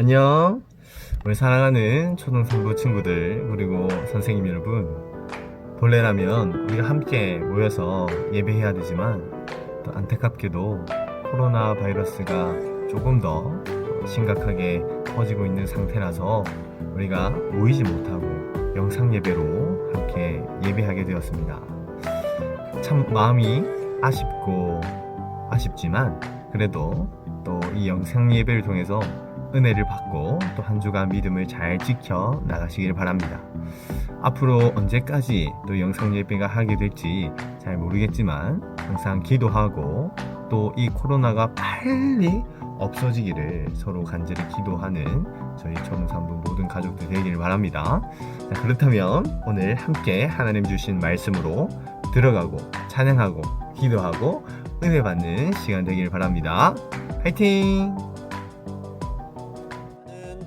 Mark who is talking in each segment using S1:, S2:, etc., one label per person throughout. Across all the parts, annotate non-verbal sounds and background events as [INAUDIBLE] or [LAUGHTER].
S1: 안녕. 우리 사랑하는 초등생부 친구들 그리고 선생님 여러분. 본래라면 우리가 함께 모여서 예배해야 되지만 또 안타깝게도 코로나 바이러스가 조금 더 심각하게 퍼지고 있는 상태라서 우리가 모이지 못하고 영상 예배로 함께 예배하게 되었습니다. 참 마음이 아쉽고 아쉽지만 그래도 또 이 영상 예배를 통해서 은혜를 받고 또 한 주간 믿음을 잘 지켜 나가시길 바랍니다. 앞으로 언제까지 또 영상 예배가 하게 될지 잘 모르겠지만 항상 기도하고 또 이 코로나가 빨리 없어지기를 서로 간절히 기도하는 저희 초등산부 모든 가족들 되기를 바랍니다. 자, 그렇다면 오늘 함께 하나님 주신 말씀으로 들어가고 찬양하고 기도하고 은혜 받는 시간 되길 바랍니다. 화이팅!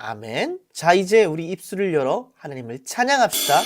S2: 아멘. 자, 이제 우리 입술을 열어 하나님을 찬양합시다.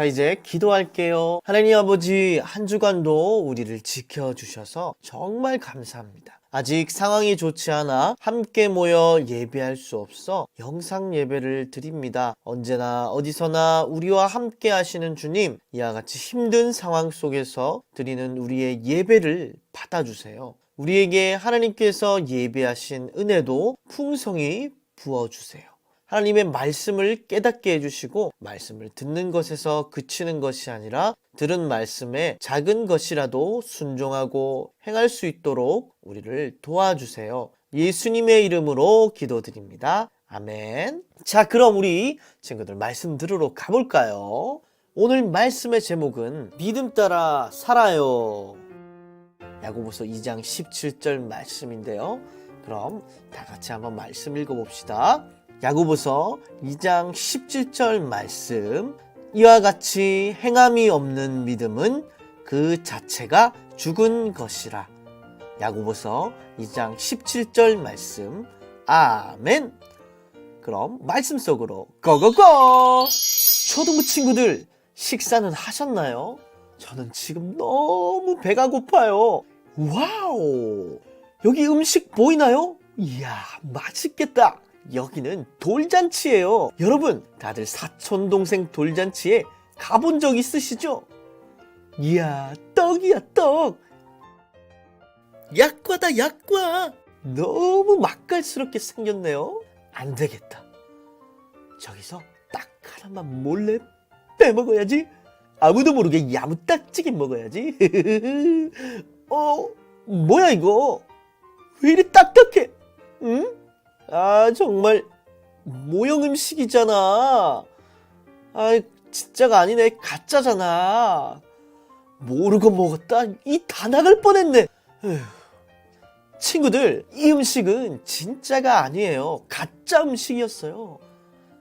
S2: 자, 이제 기도할게요. 하나님 아버지, 한 주간도 우리를 지켜주셔서 정말 감사합니다. 아직 상황이 좋지 않아 함께 모여 예배할 수 없어 영상 예배를 드립니다. 언제나 어디서나 우리와 함께 하시는 주님, 이와 같이 힘든 상황 속에서 드리는 우리의 예배를 받아주세요. 우리에게 하나님께서 예배하신 은혜도 풍성히 부어주세요. 하나님의 말씀을 깨닫게 해주시고 말씀을 듣는 것에서 그치는 것이 아니라 들은 말씀에 작은 것이라도 순종하고 행할 수 있도록 우리를 도와주세요. 예수님의 이름으로 기도드립니다. 아멘. 자, 그럼 우리 친구들 말씀 들으러 가볼까요? 오늘 말씀의 제목은 믿음 따라 살아요. 야고보서 2장 17절 말씀인데요. 그럼 다 같이 한번 말씀 읽어봅시다. 야고보서 2장 17절 말씀. 이와 같이 행함이 없는 믿음은 그 자체가 죽은 것이라. 야고보서 2장 17절 말씀. 아멘. 그럼 말씀 속으로 고고고! 초등부 친구들 식사는 하셨나요? 저는 지금 너무 배가 고파요. 와우! 여기 음식 보이나요? 이야, 맛있겠다. 여기는 돌잔치예요. 여러분, 다들 사촌 동생 돌잔치에 가본 적 있으시죠? 이야, 떡이야, 떡. 약과다, 약과. 너무 맛깔스럽게 생겼네요. 안 되겠다. 저기서 딱 하나만 몰래 빼먹어야지. 아무도 모르게 야무딱지게 먹어야지. [LAUGHS] 어, 뭐야 이거? 왜 이리 딱딱해? 응? 아, 정말 모형 음식이잖아. 아, 진짜가 아니네. 가짜잖아. 모르고 먹었다. 이 다 나갈 뻔했네. 친구들, 이 음식은 진짜가 아니에요. 가짜 음식이었어요.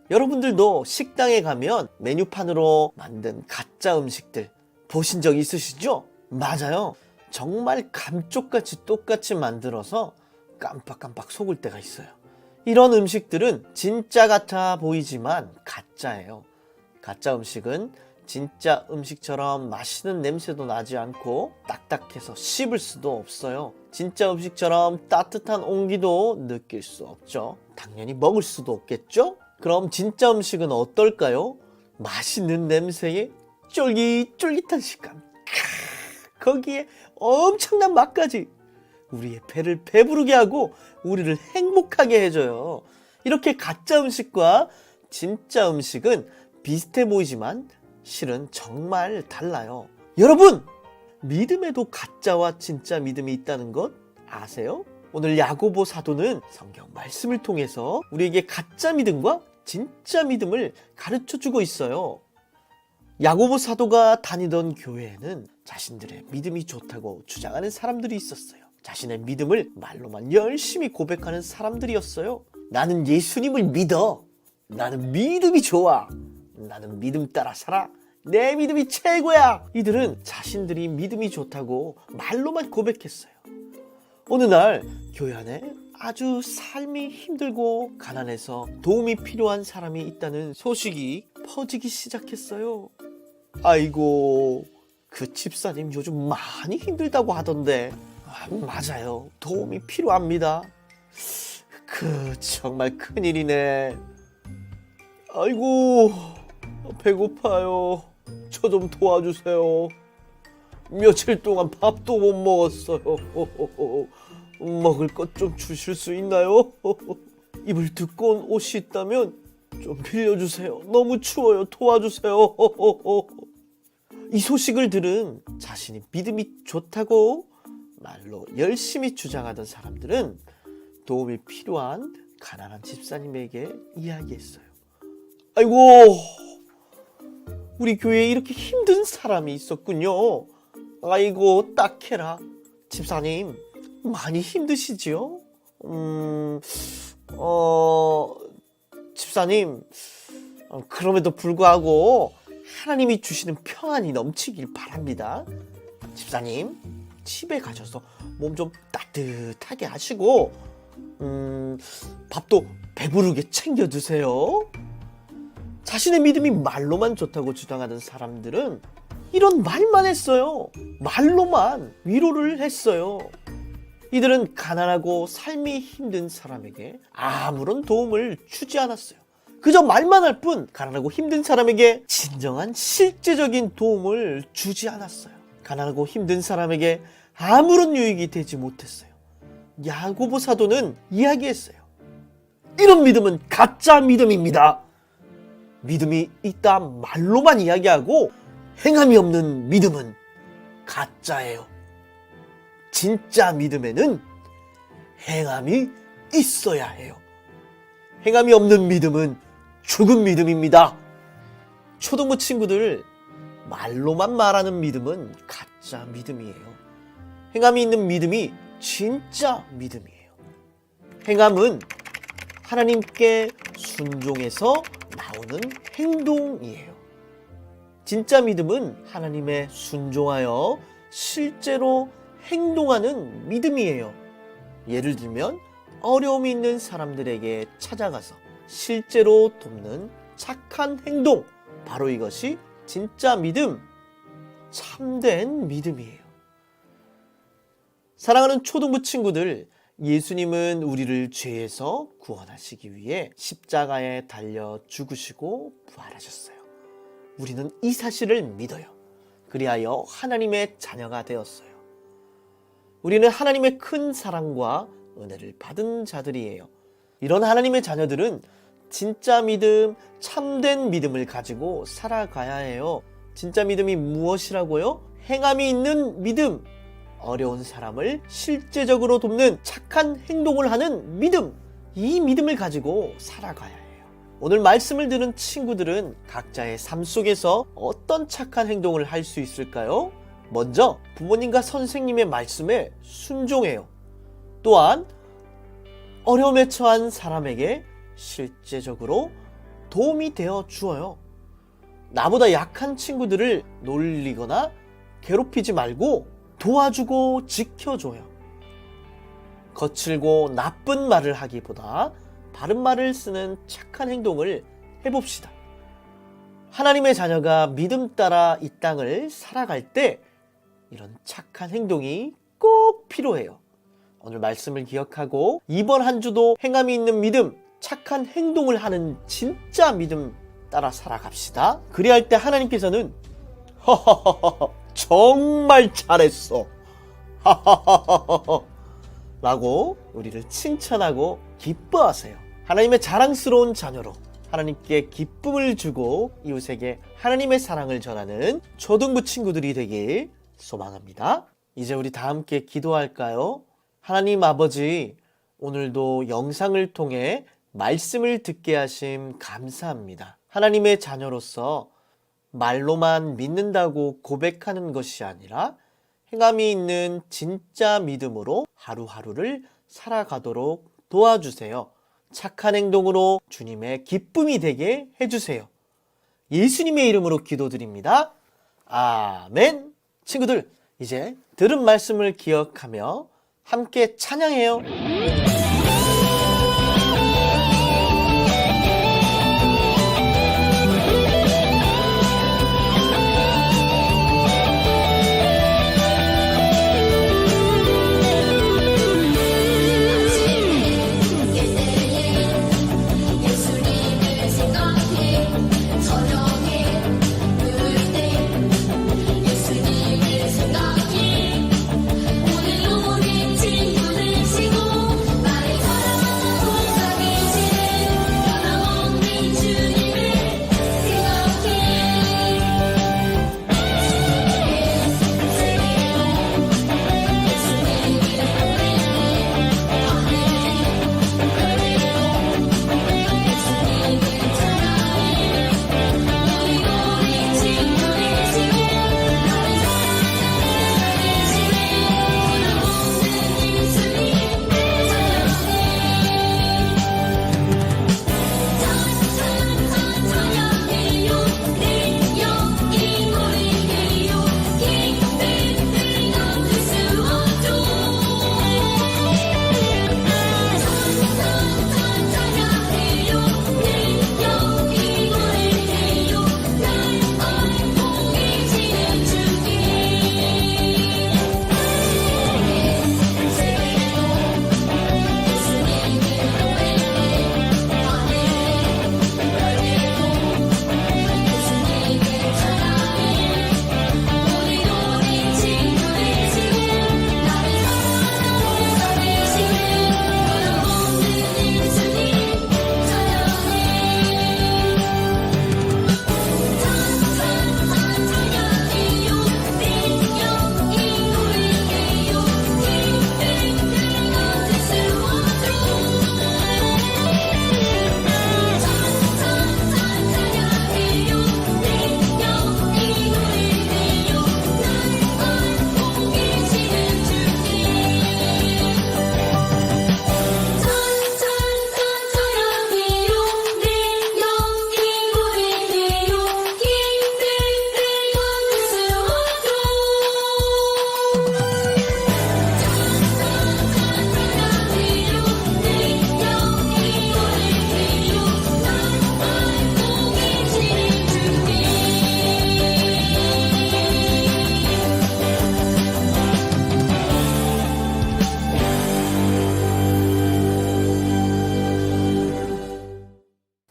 S2: 여러분들도 식당에 가면 메뉴판으로 만든 가짜 음식들 보신 적 있으시죠? 맞아요. 정말 감쪽같이 똑같이 만들어서 깜빡깜빡 속을 때가 있어요. 이런 음식들은 진짜 같아 보이지만 가짜예요. 가짜 음식은 진짜 음식처럼 맛있는 냄새도 나지 않고 딱딱해서 씹을 수도 없어요. 진짜 음식처럼 따뜻한 온기도 느낄 수 없죠. 당연히 먹을 수도 없겠죠? 그럼 진짜 음식은 어떨까요? 맛있는 냄새에 쫄깃쫄깃한 식감. 캬, 거기에 엄청난 맛까지 우리의 배를 배부르게 하고 우리를 행복하게 해줘요. 이렇게 가짜 음식과 진짜 음식은 비슷해 보이지만 실은 정말 달라요. 여러분! 믿음에도 가짜와 진짜 믿음이 있다는 것 아세요? 오늘 야고보 사도는 성경 말씀을 통해서 우리에게 가짜 믿음과 진짜 믿음을 가르쳐 주고 있어요. 야고보 사도가 다니던 교회에는 자신들의 믿음이 좋다고 주장하는 사람들이 있었어요. 자신의 믿음을 말로만 열심히 고백하는 사람들이었어요. 나는 예수님을 믿어. 나는 믿음이 좋아. 나는 믿음 따라 살아. 내 믿음이 최고야. 이들은 자신들이 믿음이 좋다고 말로만 고백했어요. 어느 날 교회 안에 아주 삶이 힘들고 가난해서 도움이 필요한 사람이 있다는 소식이 퍼지기 시작했어요. 아이고, 그 집사님 요즘 많이 힘들다고 하던데. 아, 맞아요. 도움이 필요합니다. 그, 정말 큰일이네. 아이고, 배고파요. 저 좀 도와주세요. 며칠 동안 밥도 못 먹었어요. 먹을 것 좀 주실 수 있나요? 입을 두꺼운 옷이 있다면 좀 빌려주세요. 너무 추워요. 도와주세요. 이 소식을 들은 자신이 믿음이 좋다고 말로 열심히 주장하던 사람들은 도움이 필요한 가난한 집사님에게 이야기했어요. 아이고, 우리 교회에 이렇게 힘든 사람이 있었군요. 아이고, 딱해라. 집사님, 많이 힘드시지요? 음, 어, 집사님, 어, 그럼에도 불구하고 하나님이 주시는 평안이 넘치길 바랍니다. 집사님, 집에 가셔서 몸 좀 따뜻하게 하시고, 음, 밥도 배부르게 챙겨 드세요. 자신의 믿음이 말로만 좋다고 주장하던 사람들은 이런 말만 했어요. 말로만 위로를 했어요. 이들은 가난하고 삶이 힘든 사람에게 아무런 도움을 주지 않았어요. 그저 말만 할 뿐 가난하고 힘든 사람에게 진정한 실제적인 도움을 주지 않았어요. 가난하고 힘든 사람에게 아무런 유익이 되지 못했어요. 야고보 사도는 이야기했어요. 이런 믿음은 가짜 믿음입니다. 믿음이 있다 말로만 이야기하고 행함이 없는 믿음은 가짜예요. 진짜 믿음에는 행함이 있어야 해요. 행함이 없는 믿음은 죽은 믿음입니다. 초등부 친구들 말로만 말하는 믿음은 가짜 믿음이에요. 행함이 있는 믿음이 진짜 믿음이에요. 행함은 하나님께 순종해서 나오는 행동이에요. 진짜 믿음은 하나님의 순종하여 실제로 행동하는 믿음이에요. 예를 들면 어려움이 있는 사람들에게 찾아가서 실제로 돕는 착한 행동. 바로 이것이 진짜 믿음, 참된 믿음이에요. 사랑하는 초등부 친구들, 예수님은 우리를 죄에서 구원하시기 위해 십자가에 달려 죽으시고 부활하셨어요. 우리는 이 사실을 믿어요. 그리하여 하나님의 자녀가 되었어요. 우리는 하나님의 큰 사랑과 은혜를 받은 자들이에요. 이런 하나님의 자녀들은 진짜 믿음, 참된 믿음을 가지고 살아가야 해요. 진짜 믿음이 무엇이라고요? 행함이 있는 믿음. 어려운 사람을 실제적으로 돕는 착한 행동을 하는 믿음. 이 믿음을 가지고 살아가야 해요. 오늘 말씀을 들은 친구들은 각자의 삶 속에서 어떤 착한 행동을 할 수 있을까요? 먼저 부모님과 선생님의 말씀에 순종해요. 또한 어려움에 처한 사람에게 실제적으로 도움이 되어 주어요. 나보다 약한 친구들을 놀리거나 괴롭히지 말고 도와주고 지켜줘요. 거칠고 나쁜 말을 하기보다 바른 말을 쓰는 착한 행동을 해봅시다. 하나님의 자녀가 믿음 따라 이 땅을 살아갈 때 이런 착한 행동이 꼭 필요해요. 오늘 말씀을 기억하고 이번 한 주도 행함이 있는 믿음, 착한 행동을 하는 진짜 믿음 따라 살아갑시다. 그리할 때 하나님께서는 허허허허 정말 잘했어. [LAUGHS] 라고 우리를 칭찬하고 기뻐하세요. 하나님의 자랑스러운 자녀로 하나님께 기쁨을 주고 이웃에게 하나님의 사랑을 전하는 초등부 친구들이 되길 소망합니다. 이제 우리 다 함께 기도할까요? 하나님 아버지, 오늘도 영상을 통해 말씀을 듣게 하심 감사합니다. 하나님의 자녀로서 말로만 믿는다고 고백하는 것이 아니라 행함이 있는 진짜 믿음으로 하루하루를 살아가도록 도와주세요. 착한 행동으로 주님의 기쁨이 되게 해주세요. 예수님의 이름으로 기도드립니다. 아멘. 친구들, 이제 들은 말씀을 기억하며 함께 찬양해요.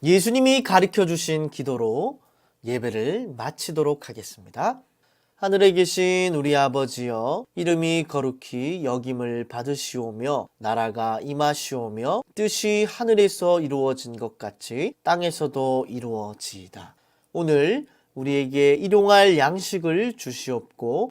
S2: 예수님이 가르쳐 주신 기도로 예배를 마치도록 하겠습니다. 하늘에 계신 우리 아버지여 이름이 거룩히 여김을 받으시오며 나라가 임하시오며 뜻이 하늘에서 이루어진 것 같이 땅에서도 이루어지이다. 오늘 우리에게 일용할 양식을 주시옵고